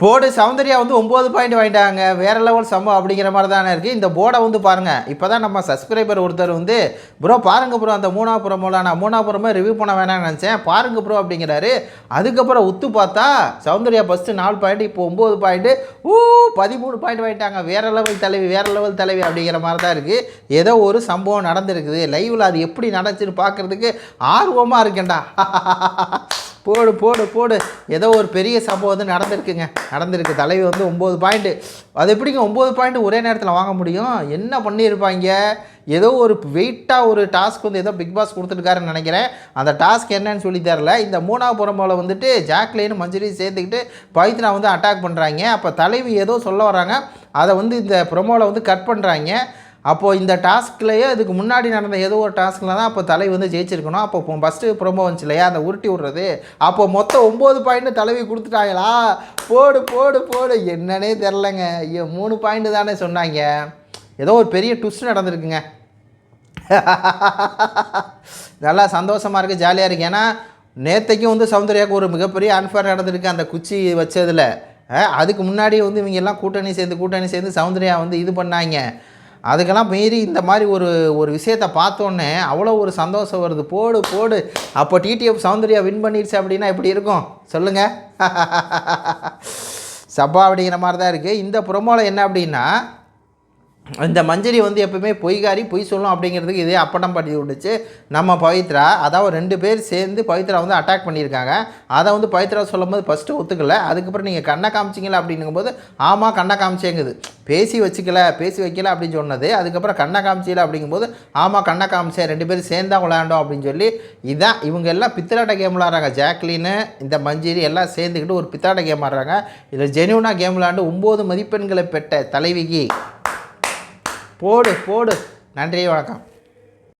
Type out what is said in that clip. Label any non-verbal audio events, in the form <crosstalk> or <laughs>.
Board Soundarya வந்து ஒம்பது point வாங்கிட்டாங்க. வேறு லெவல் சம்பவம் அப்படிங்கிற மாதிரி தானே இருக்குது இந்த போர்டை வந்து பாருங்கள் இப்போ தான் நம்ம சப்ஸ்கிரைபர் ஒருத்தர் வந்து ப்ரோ பாருங்க ப்ரோ அந்த மூணாபுரமோல நான் மூணாபுரமே ரிவ்யூ பண்ண வேணாம்னு நினச்சேன். பாருங்க ப்ரோ அப்படிங்கிறாரு. அதுக்கப்புறம் உத்து பார்த்தா சௌந்தர்யா ஃபஸ்ட்டு நாலு பாயிண்ட் இப்போ ஒம்பது பாயிண்ட்டு ஊ பதிமூணு பாயிண்ட் வாங்கிட்டாங்க. வேற லெவல் தலைவி வேறு லெவல் தலைவி அப்படிங்கிற மாதிரி தான் இருக்குது ஏதோ ஒரு சம்பவம் நடந்திருக்குது. லைவில் அது எப்படி நடந்துச்சுன்னு பார்க்குறதுக்கு ஆர்வமாக இருக்கேன்டா. <laughs> போடு போடு போடு. ஏதோ ஒரு பெரிய சம்பவம் வந்து நடந்திருக்குங்க. நடந்திருக்கு. தலைவி வந்து ஒம்பது பாயிண்ட்டு அது எப்படிங்க ஒம்பது பாயிண்ட் ஒரே நேரத்தில் வாங்க முடியும்? என்ன பண்ணியிருப்பாங்க? ஏதோ ஒரு வெயிட்டாக ஒரு டாஸ்க் வந்து ஏதோ பிக் பாஸ் கொடுத்துருக்காருன்னு நினைக்கிறேன். அந்த டாஸ்க் என்னன்னு சொல்லி தரல இந்த மூணாவது புறம்போல் வந்துட்டு ஜாக்லின் மஞ்சரி சேர்த்துக்கிட்டு பவித்ரா வந்து அட்டாக் பண்ணுறாங்க அப்போ தலைவி ஏதோ சொல்ல வராங்க அதை வந்து இந்த ப்ரொமோவில் வந்து கட் பண்ணுறாங்க அப்போது இந்த டாஸ்க்லேயே அதுக்கு முன்னாடி நடந்த ஏதோ ஒரு டாஸ்கில் தான் அப்போ தலை வந்து ஜெயிச்சிருக்கணும். அப்போ ஃபஸ்ட்டு ப்ரோமோ வந்துச்சு இல்லையா அந்த உருட்டி விட்றது? அப்போ மொத்தம் ஒம்பது பாயிண்ட் தலைவி கொடுத்துட்டாங்களா? போடு போடு போடு. என்னன்னே தெரிலங்க ஐயோ மூணு பாயிண்ட் தானே சொன்னாங்க. ஏதோ ஒரு பெரிய ட்விஸ்ட் நடந்திருக்குங்க. <laughs> நல்லா சந்தோஷமாக இருக்குது ஜாலியாக இருக்குது ஏன்னா நேற்றைக்கும் வந்து சௌந்தர்யாவுக்கு ஒரு மிகப்பெரிய அன்ஃபேர் நடந்திருக்கு அந்த குச்சி வச்சதில். அதுக்கு முன்னாடி வந்து இவங்க எல்லாம் கூட்டணி சேர்ந்து கூட்டணி சேர்ந்து சௌந்தர்யா வந்து இது பண்ணாங்க. அதுக்கெல்லாம் மீறி இந்த மாதிரி ஒரு ஒரு விஷயத்தை பார்த்தோன்னே அவ்வளோ ஒரு சந்தோஷம் வருது. போடு போடு. அப்போ டிடிஎஃப் சௌந்தர்யா வின் பண்ணிடுச்சு அப்படின்னா எப்படி இருக்கும்? சொல்லுங்கள் <laughs> சப்பா அப்படிங்கிற மாதிரி தான் இருக்குது இந்த ப்ரொமோவில் என்ன அப்படின்னா இந்த மஞ்சரி வந்து எப்பவுமே பொய்காரி பொய் சொல்லும் அப்படிங்கிறதுக்கு இதே அப்படம் பண்ணி விட்டுச்சு. நம்ம பவித்ரா அதாவது ரெண்டு பேர் சேர்ந்து பவித்ரா வந்து அட்டாக் பண்ணியிருக்காங்க. அதை வந்து பவித்ரா சொல்லும்போது ஃபஸ்ட்டு ஒத்துக்கல. அதுக்கப்புறம் நீங்கள் கண்ணை காமிச்சிங்களா அப்படிங்கும்போது ஆமாம் கண்ணை காமிச்சேங்குது. பேசி வச்சுக்கல பேசி வைக்கல அப்படின்னு சொன்னது. அதுக்கப்புறம் கண்ணை காமிச்சில அப்படிங்கும்போது ஆமாம் கண்ணை காமிச்சேன். ரெண்டு பேரும் சேர்ந்தா விளையாண்டோம் அப்படின்னு சொல்லி இதான் இவங்க எல்லாம் பித்தலாட்ட கேம் விளாட்றாங்க ஜாக்லின்னு இந்த மஞ்சரி எல்லாம் சேர்ந்துக்கிட்டு ஒரு பித்தலாட்ட கேம் ஆடுறாங்க. இதில் ஜெனியூனாக கேம் விளாண்டு ஒம்பது மதிப்பெண்களை பெற்ற தலைவிக்கு போடு போடு. நன்றி வணக்கம்.